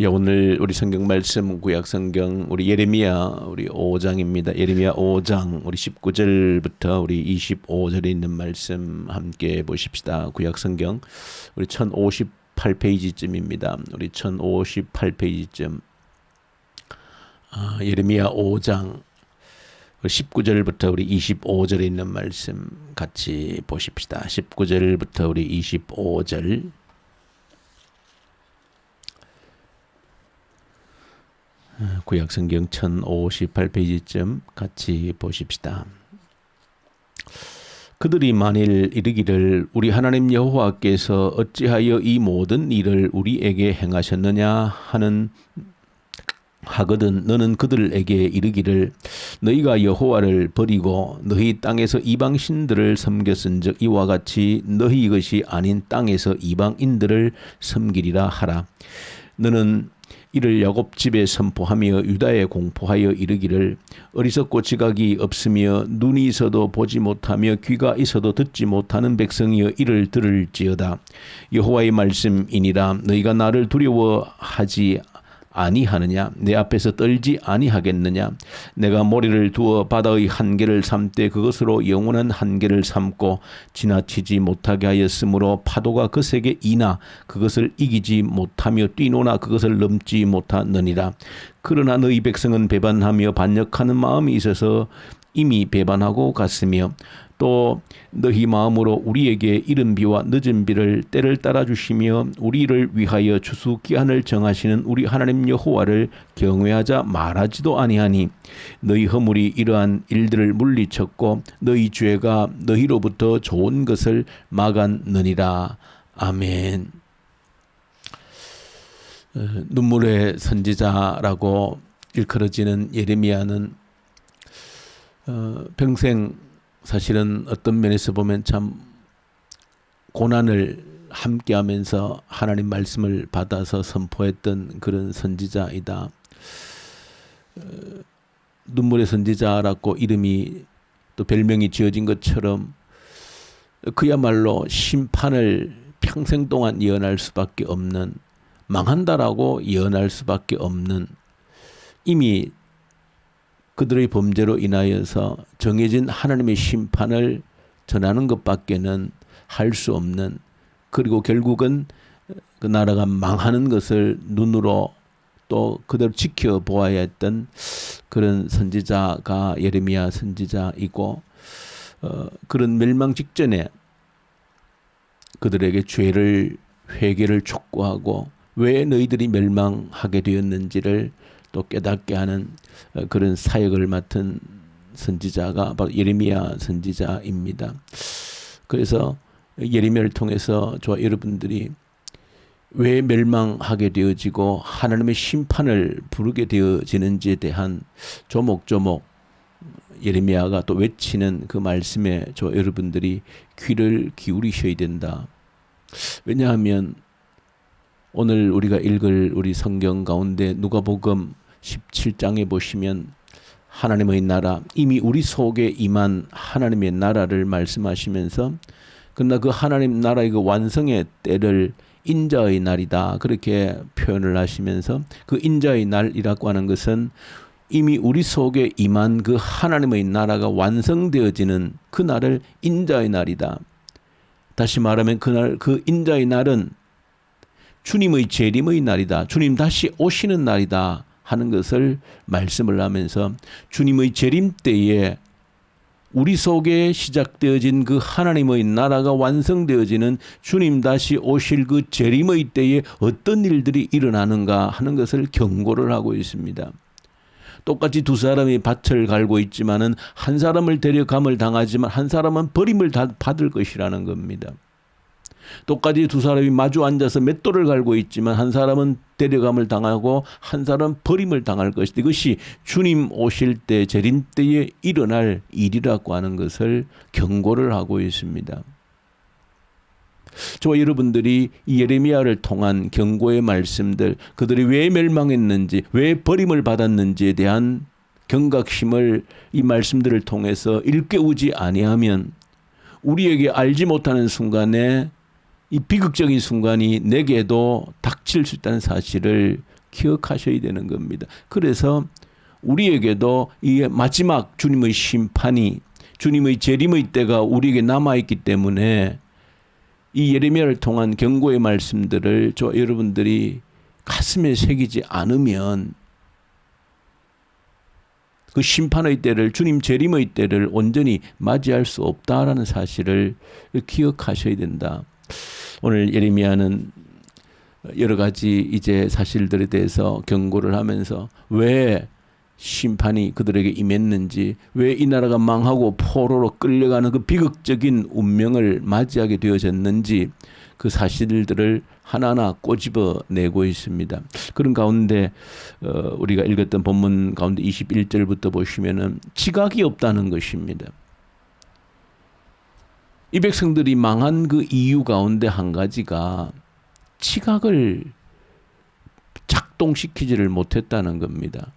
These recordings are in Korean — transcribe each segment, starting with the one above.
예, 오늘 우리 성경 말씀 구약 성경 우리 예레미야 우리 5장입니다. 예레미야 5장 우리 19절부터 우리 25절에 있는 말씀 함께 보십시다. 구약 성경 우리 1058페이지쯤입니다. 우리 1058페이지쯤 아, 예레미야 5장 19절부터 우리 25절에 있는 말씀 같이 보십시다. 19절부터 우리 25절 구약 성경 1058페이지쯤 같이 보십시다. 그들이 만일 이르기를 우리 하나님 여호와께서 어찌하여 이 모든 일을 우리에게 행하셨느냐 하는 하거든 너는 그들에게 이르기를 너희가 여호와를 버리고 너희 땅에서 이방 신들을 섬겼은즉 이와 같이 너희 것이 아닌 땅에서 이방인들을 섬기리라 하라 너는 이를 야곱 집에 선포하며 유다에 공포하여 이르기를 어리석고 지각이 없으며 눈이 있어도 보지 못하며 귀가 있어도 듣지 못하는 백성이여 이를 들을지어다. 여호와의 말씀이니라. 너희가 나를 두려워하지 아니하느냐? 내 앞에서 떨지 아니하겠느냐? 내가 머리를 두어 바다의 한계를 삼되 그것으로 영원한 한계를 삼고 지나치지 못하게 하였으므로 파도가 그세게 이나 그것을 이기지 못하며 뛰노나 그것을 넘지 못하느니라. 그러나 너희 백성은 배반하며 반역하는 마음이 있어서 이미 배반하고 갔으며 또 너희 마음으로 우리에게 이른 비와 늦은 비를 때를 따라 주시며 우리를 위하여 추수 기한을 정하시는 우리 하나님 여호와를 경외하자 말하지도 아니하니 너희 허물이 이러한 일들을 물리쳤고 너희 죄가 너희로부터 좋은 것을 막았느니라 아멘. 어, 눈물의 선지자라고 일컬어지는 예레미야는 어, 평생 사실은 어떤 면에서 보면 참 고난을 함께 하면서 하나님 말씀을 받아서 선포했던 그런 선지자이다. 어, 눈물의 선지자라고 이름이 또 별명이 지어진 것처럼 그야말로 심판을 평생 동안 예언할 수밖에 없는 망한다라고 예언할 수밖에 없는 이미 그들의 범죄로 인하여서 정해진 하나님의 심판을 전하는 것밖에는 할 수 없는 그리고 결국은 그 나라가 망하는 것을 눈으로 또 그대로 지켜보아야 했던 그런 선지자가 예레미야 선지자이고 어, 그런 멸망 직전에 그들에게 죄를 회개를 촉구하고 왜 너희들이 멸망하게 되었는지를 또 깨닫게 하는 어, 그런 사역을 맡은 선지자가 바로 예레미야 선지자입니다. 그래서 예레미야를 통해서 저와 여러분들이 왜 멸망하게 되어지고 하나님의 심판을 부르게 되어지는지에 대한 조목조목 예레미야가 또 외치는 그 말씀에 저 여러분들이 귀를 기울이셔야 된다. 왜냐하면 오늘 우리가 읽을 우리 성경 가운데 누가복음 17장에 보시면 하나님의 나라 이미 우리 속에 임한 하나님의 나라를 말씀하시면서 그러나 그 하나님 나라의 그 완성의 때를 인자의 날이다 그렇게 표현을 하시면서 그 인자의 날이라고 하는 것은 이미 우리 속에 임한 그 하나님의 나라가 완성되어지는 그 날을 인자의 날이다. 다시 말하면 그날 그 인자의 날은 주님의 재림의 날이다. 주님 다시 오시는 날이다. 하는 것을 말씀을 하면서 주님의 재림 때에 우리 속에 시작되어진 그 하나님의 나라가 완성되어지는 주님 다시 오실 그 재림의 때에 어떤 일들이 일어나는가 하는 것을 경고를 하고 있습니다. 똑같이 두 사람이 밭을 갈고 있지만은 한 사람을 데려감을 당하지만 한 사람은 버림을 받을 것이라는 겁니다. 똑같이 두 사람이 마주 앉아서 맷돌을 갈고 있지만 한 사람은 데려감을 당하고 한 사람은 버림을 당할 것이다. 이것이 주님 오실 때 재림 때에 일어날 일이라고 하는 것을 경고를 하고 있습니다. 저와 여러분들이 이 예레미야를 통한 경고의 말씀들, 그들이 왜 멸망했는지, 왜 버림을 받았는지에 대한 경각심을 이 말씀들을 통해서 일깨우지 아니하면 우리에게 알지 못하는 순간에 이 비극적인 순간이 내게도 닥칠 수 있다는 사실을 기억하셔야 되는 겁니다. 그래서 우리에게도 이 마지막 주님의 심판이 주님의 재림의 때가 우리에게 남아 있기 때문에 이 예레미야를 통한 경고의 말씀들을 저 여러분들이 가슴에 새기지 않으면 그 심판의 때를 주님 재림의 때를 온전히 맞이할 수 없다라는 사실을 기억하셔야 된다. 오늘 예레미야는 여러 가지 이제 사실들에 대해서 경고를 하면서 왜 심판이 그들에게 임했는지 왜 이 나라가 망하고 포로로 끌려가는 그 비극적인 운명을 맞이하게 되어졌는지 그 사실들을 하나하나 꼬집어 내고 있습니다. 그런 가운데 어, 우리가 읽었던 본문 가운데 21절부터 보시면은 지각이 없다는 것입니다. 이 백성들이 망한 그 이유 가운데 한 가지가 지각을 작동시키지를 못했다는 겁니다.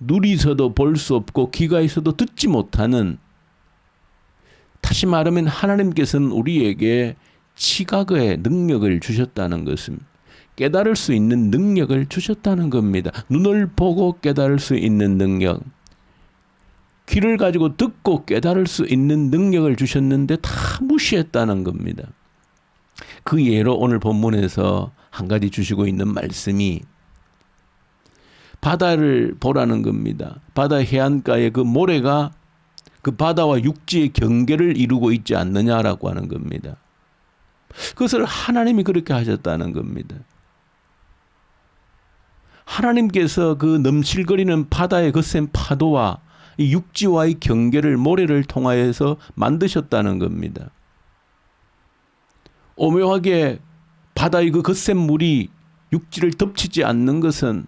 눈이 있어도 볼 수 없고 귀가 있어도 듣지 못하는 다시 말하면 하나님께서는 우리에게 지각의 능력을 주셨다는 것은 깨달을 수 있는 능력을 주셨다는 겁니다. 눈을 보고 깨달을 수 있는 능력. 귀를 가지고 듣고 깨달을 수 있는 능력을 주셨는데 다 무시했다는 겁니다. 그 예로 오늘 본문에서 한 가지 주시고 있는 말씀이 바다를 보라는 겁니다. 바다 해안가에 그 모래가 그 바다와 육지의 경계를 이루고 있지 않느냐라고 하는 겁니다. 그것을 하나님이 그렇게 하셨다는 겁니다. 하나님께서 그 넘실거리는 바다의 거센 파도와 이 육지와의 경계를 모래를 통하여서 만드셨다는 겁니다. 오묘하게 바다의 그 거센 물이 육지를 덮치지 않는 것은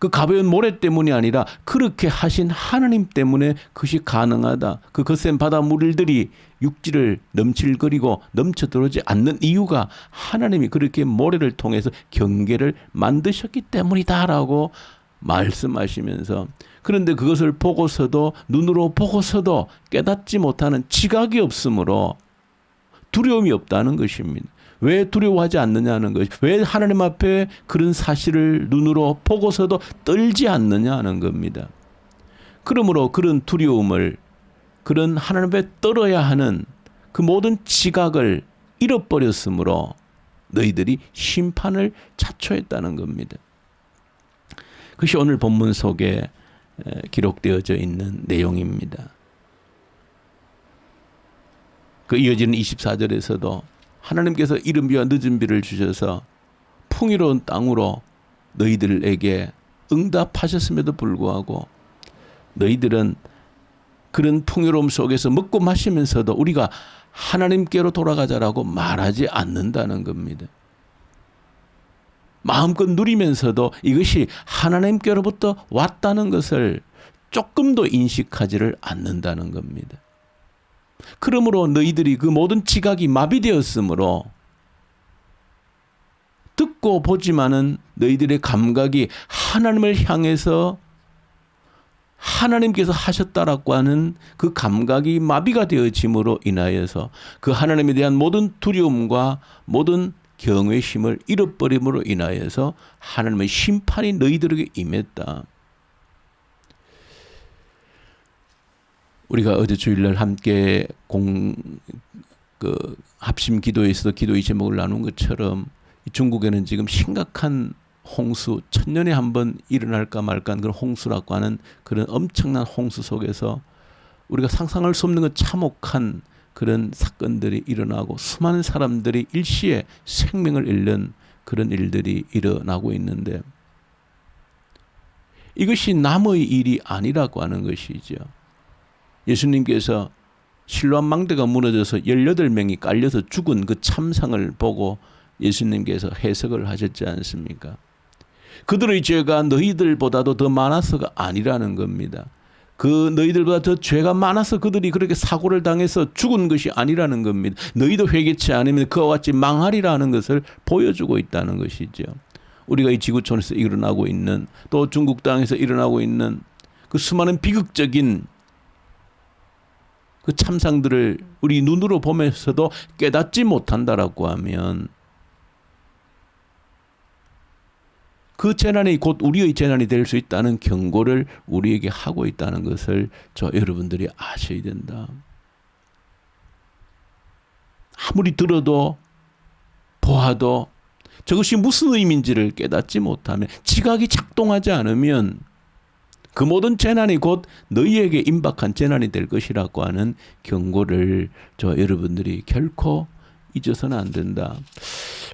그 가벼운 모래 때문이 아니라 그렇게 하신 하나님 때문에 그것이 가능하다. 그 거센 바닷물들이 육지를 넘칠거리고 넘쳐 들어오지 않는 이유가 하나님이 그렇게 모래를 통해서 경계를 만드셨기 때문이다라고 말씀하시면서 그런데 그것을 보고서도 눈으로 보고서도 깨닫지 못하는 지각이 없으므로 두려움이 없다는 것입니다. 왜 두려워하지 않느냐는 것, 왜 하나님 앞에 그런 사실을 눈으로 보고서도 떨지 않느냐는 겁니다. 그러므로 그런 두려움을 그런 하나님 앞에 떨어야 하는 그 모든 지각을 잃어버렸으므로 너희들이 심판을 자초했다는 겁니다. 그것이 오늘 본문 속에 기록되어져 있는 내용입니다. 그 이어지는 24절에서도 하나님께서 이른 비와 늦은 비를 주셔서 풍요로운 땅으로 너희들에게 응답하셨음에도 불구하고 너희들은 그런 풍요로움 속에서 먹고 마시면서도 우리가 하나님께로 돌아가자라고 말하지 않는다는 겁니다. 마음껏 누리면서도 이것이 하나님께로부터 왔다는 것을 조금도 인식하지를 않는다는 겁니다. 그러므로 너희들이 그 모든 지각이 마비되었으므로 듣고 보지만은 너희들의 감각이 하나님을 향해서 하나님께서 하셨다라고 하는 그 감각이 마비가 되어짐으로 인하여서 그 하나님에 대한 모든 두려움과 모든 경외심을 잃어버림으로 인하여서 하나님의 심판이 너희들에게 임했다. 우리가 어제 주일날 함께 공 그 합심 기도에서도 기도의 제목을 나눈 것처럼 중국에는 지금 심각한 홍수 천년에 한 번 일어날까 말까 하는 그런 홍수라고 하는 그런 엄청난 홍수 속에서 우리가 상상할 수 없는 그 참혹한 그런 사건들이 일어나고 수많은 사람들이 일시에 생명을 잃는 그런 일들이 일어나고 있는데 이것이 남의 일이 아니라고 하는 것이죠. 예수님께서 실로암 망대가 무너져서 18명이 깔려서 죽은 그 참상을 보고 예수님께서 해석을 하셨지 않습니까? 그들의 죄가 너희들보다도 더 많아서가 아니라는 겁니다. 그 너희들보다 더 죄가 많아서 그들이 그렇게 사고를 당해서 죽은 것이 아니라는 겁니다. 너희도 회개치 않으면 그와 같이 망하리라는 것을 보여주고 있다는 것이죠. 우리가 이 지구촌에서 일어나고 있는 또 중국 땅에서 일어나고 있는 그 수많은 비극적인 그 참상들을 우리 눈으로 보면서도 깨닫지 못한다라고 하면 그 재난이 곧 우리의 재난이 될 수 있다는 경고를 우리에게 하고 있다는 것을 저 여러분들이 아셔야 된다. 아무리 들어도 보아도 저것이 무슨 의미인지를 깨닫지 못하면 지각이 작동하지 않으면 그 모든 재난이 곧 너희에게 임박한 재난이 될 것이라고 하는 경고를 저 여러분들이 결코 잊어서는 안 된다.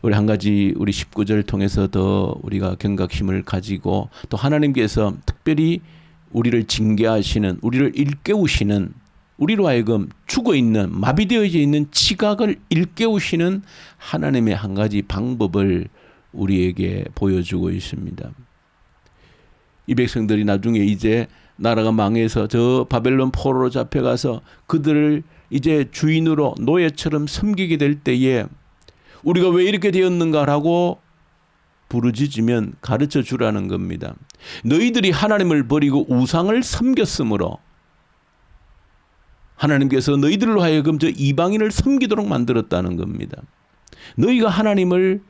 우리 한 가지 우리 19절 통해서 더 우리가 경각심을 가지고 또 하나님께서 특별히 우리를 징계하시는 우리를 일깨우시는 우리로 하여금 죽어 있는 마비되어져 있는 지각을 일깨우시는 하나님의 한 가지 방법을 우리에게 보여주고 있습니다. 이 백성들이 나중에 이제 나라가 망해서 저 바벨론 포로로 잡혀가서 그들을 이제 주인으로 노예처럼 섬기게 될 때에 우리가 왜 이렇게 되었는가라고 부르짖으면 가르쳐 주라는 겁니다. 너희들이 하나님을 버리고 우상을 섬겼으므로 하나님께서 너희들로 하여금 저 이방인을 섬기도록 만들었다는 겁니다. 너희가 하나님을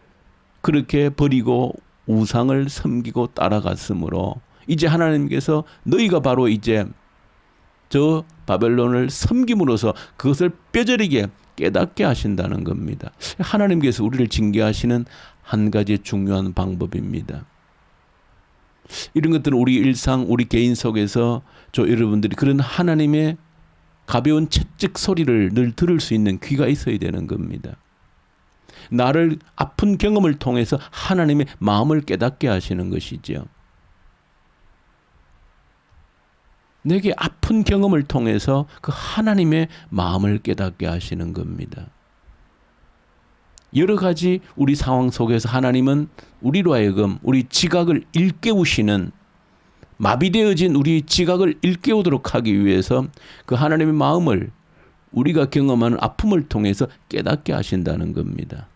그렇게 버리고 우상을 섬기고 따라갔으므로 이제 하나님께서 너희가 바로 이제 저 바벨론을 섬김으로써 그것을 뼈저리게 깨닫게 하신다는 겁니다. 하나님께서 우리를 징계하시는 한 가지 중요한 방법입니다. 이런 것들은 우리 일상, 우리 개인 속에서 저 여러분들이 그런 하나님의 가벼운 채찍 소리를 늘 들을 수 있는 귀가 있어야 되는 겁니다. 나를 아픈 경험을 통해서 하나님의 마음을 깨닫게 하시는 것이죠. 내게 아픈 경험을 통해서 그 하나님의 마음을 깨닫게 하시는 겁니다. 여러 가지 우리 상황 속에서 하나님은 우리로 하여금 우리 지각을 일깨우시는 마비되어진 우리 지각을 일깨우도록 하기 위해서 그 하나님의 마음을 우리가 경험하는 아픔을 통해서 깨닫게 하신다는 겁니다.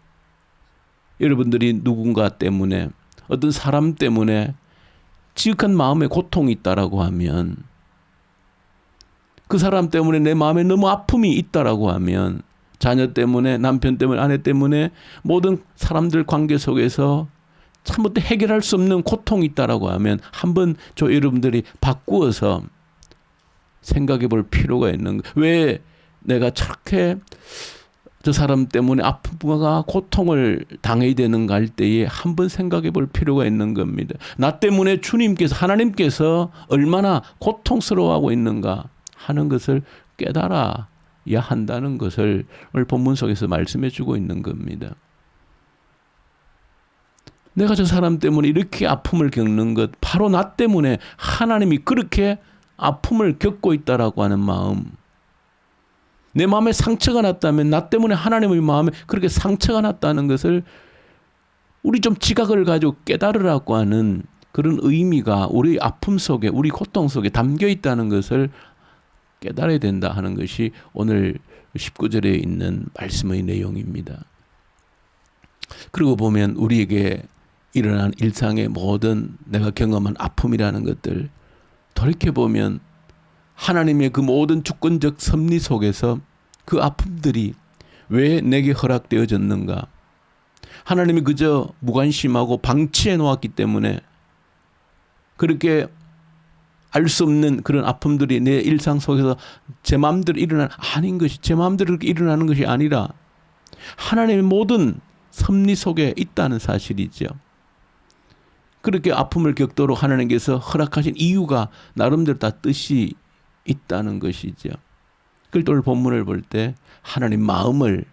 여러분들이 누군가 때문에 어떤 사람 때문에 지극한 마음의 고통이 있다라고 하면 그 사람 때문에 내 마음에 너무 아픔이 있다라고 하면 자녀 때문에 남편 때문에 아내 때문에 모든 사람들 관계 속에서 참 어때 해결할 수 없는 고통이 있다라고 하면 한번 저 여러분들이 바꾸어서 생각해 볼 필요가 있는 거. 왜 내가 저렇게 저 사람 때문에 아픔과 고통을 당해야 되는가 할 때에 한 번 생각해 볼 필요가 있는 겁니다. 나 때문에 주님께서 하나님께서 얼마나 고통스러워하고 있는가 하는 것을 깨달아야 한다는 것을 오늘 본문 속에서 말씀해 주고 있는 겁니다. 내가 저 사람 때문에 이렇게 아픔을 겪는 것 바로 나 때문에 하나님이 그렇게 아픔을 겪고 있다라고 하는 마음. 내 마음에 상처가 났다면 나 때문에 하나님의 마음에 그렇게 상처가 났다는 것을 우리 좀 지각을 가지고 깨달으라고 하는 그런 의미가 우리 아픔 속에 우리 고통 속에 담겨 있다는 것을 깨달아야 된다 하는 것이 오늘 19절에 있는 말씀의 내용입니다. 그리고 보면 우리에게 일어난 일상의 모든 내가 경험한 아픔이라는 것들 돌이켜 보면 하나님의 그 모든 주권적 섭리 속에서 그 아픔들이 왜 내게 허락되어졌는가? 하나님이 그저 무관심하고 방치해 놓았기 때문에 그렇게 알 수 없는 그런 아픔들이 내 일상 속에서 제 마음대로 일어나 아닌 것이 제 마음대로 일어나는 것이 아니라 하나님의 모든 섭리 속에 있다는 사실이죠. 그렇게 아픔을 겪도록 하나님께서 허락하신 이유가 나름대로 다 뜻이 있다는 것이죠. 그걸 본문을 볼 때 하나님 마음을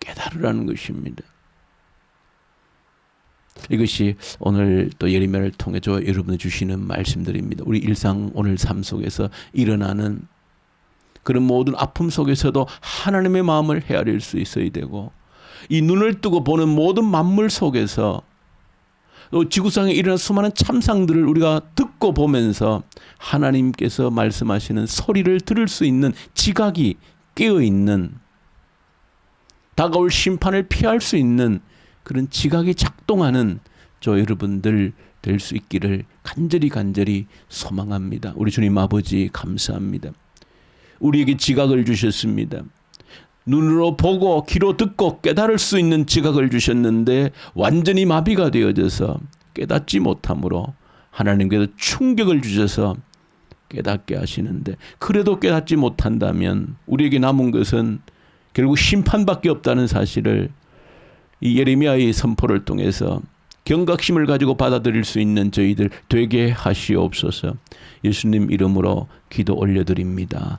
깨달으라는 것입니다. 이것이 오늘 또 예리면을 통해 저 여러분이 주시는 말씀들입니다. 우리 일상 오늘 삶 속에서 일어나는 그런 모든 아픔 속에서도 하나님의 마음을 헤아릴 수 있어야 되고 이 눈을 뜨고 보는 모든 만물 속에서 또 지구상에 일어난 수많은 참상들을 우리가 듣고 보면서 하나님께서 말씀하시는 소리를 들을 수 있는 지각이 깨어 있는 다가올 심판을 피할 수 있는 그런 지각이 작동하는 저 여러분들 될 수 있기를 간절히 간절히 소망합니다. 우리 주님 아버지 감사합니다. 우리에게 지각을 주셨습니다. 눈으로 보고 귀로 듣고 깨달을 수 있는 지각을 주셨는데 완전히 마비가 되어져서 깨닫지 못함으로 하나님께서 충격을 주셔서 깨닫게 하시는데 그래도 깨닫지 못한다면 우리에게 남은 것은 결국 심판밖에 없다는 사실을 이 예레미야의 선포를 통해서 경각심을 가지고 받아들일 수 있는 저희들 되게 하시옵소서. 예수님 이름으로 기도 올려드립니다.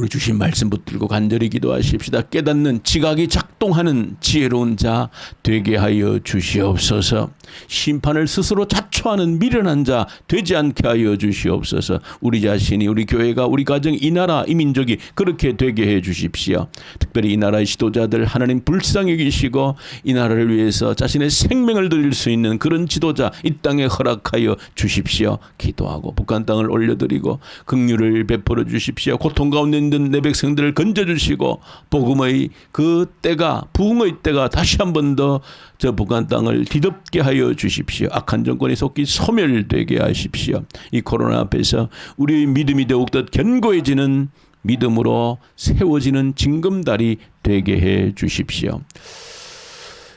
우리 주신 말씀 붙들고 간절히 기도하십시다. 깨닫는 지각이 작동하는 지혜로운 자 되게 하여 주시옵소서. 심판을 스스로 자초하는 미련한 자 되지 않게 하여 주시옵소서. 우리 자신이 우리 교회가 우리 가정 이 나라 이 민족이 그렇게 되게 해 주십시오. 특별히 이 나라의 지도자들 하나님 불쌍히 계시고 이 나라를 위해서 자신의 생명을 드릴 수 있는 그런 지도자 이 땅에 허락하여 주십시오. 기도하고 북한 땅을 올려드리고 긍휼을 베풀어 주십시오. 고통 가운데 있는 내 백성들을 건져 주시고 복음의 그 때가 부흥의 때가 다시 한 번 더 저 북한 땅을 뒤덮게 하여 주십시오. 악한 정권이 속히 소멸되게 하십시오. 이 코로나 앞에서 우리의 믿음이 더욱더 견고해지는 믿음으로 세워지는 징검다리 되게 해 주십시오.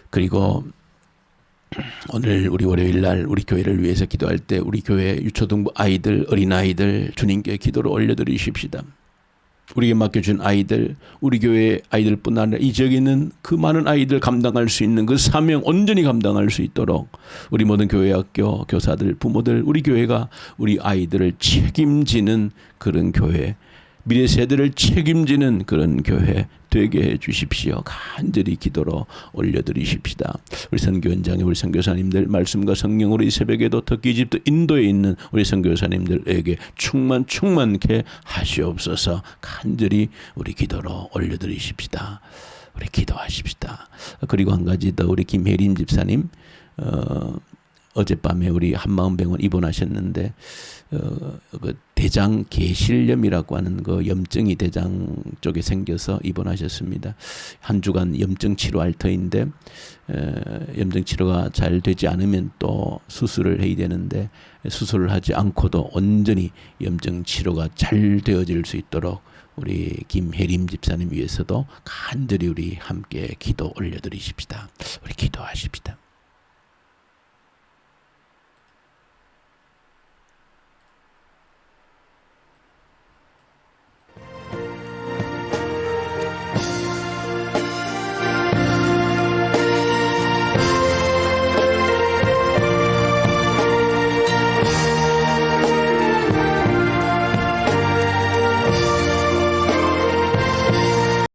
그리고 오늘 우리 월요일 날 우리 교회를 위해서 기도할 때 우리 교회 유초등부 아이들 어린아이들 주님께 기도를 올려드리십시다. 우리에게 맡겨준 아이들, 우리 교회 아이들뿐 아니라 이 지역에 있는 그 많은 아이들 감당할 수 있는 그 사명 온전히 감당할 수 있도록 우리 모든 교회 학교 교사들, 부모들, 우리 교회가 우리 아이들을 책임지는 그런 교회, 미래 세대를 책임지는 그런 교회 되게 해 주십시오. 간절히 기도로 올려드리십시다. 우리 선교원장님, 우리 선교사님들 말씀과 성령으로 이 새벽에도 터키 이집트 인도에 있는 우리 선교사님들에게 충만 충만케 하시옵소서. 간절히 우리 기도로 올려드리십시다. 우리 기도하십시다. 그리고 한 가지 더 우리 김혜린 집사님 어, 어젯밤에 우리 한마음병원 입원하셨는데 어, 그 대장 계실염이라고 하는 그 염증이 대장 쪽에 생겨서 입원하셨습니다. 한 주간 염증 치료할 터인데 에, 염증 치료가 잘 되지 않으면 또 수술을 해야 되는데 수술을 하지 않고도 온전히 염증 치료가 잘 되어질 수 있도록 우리 김혜림 집사님 위해서도 간절히 우리 함께 기도 올려드리십시다. 우리 기도하십시다.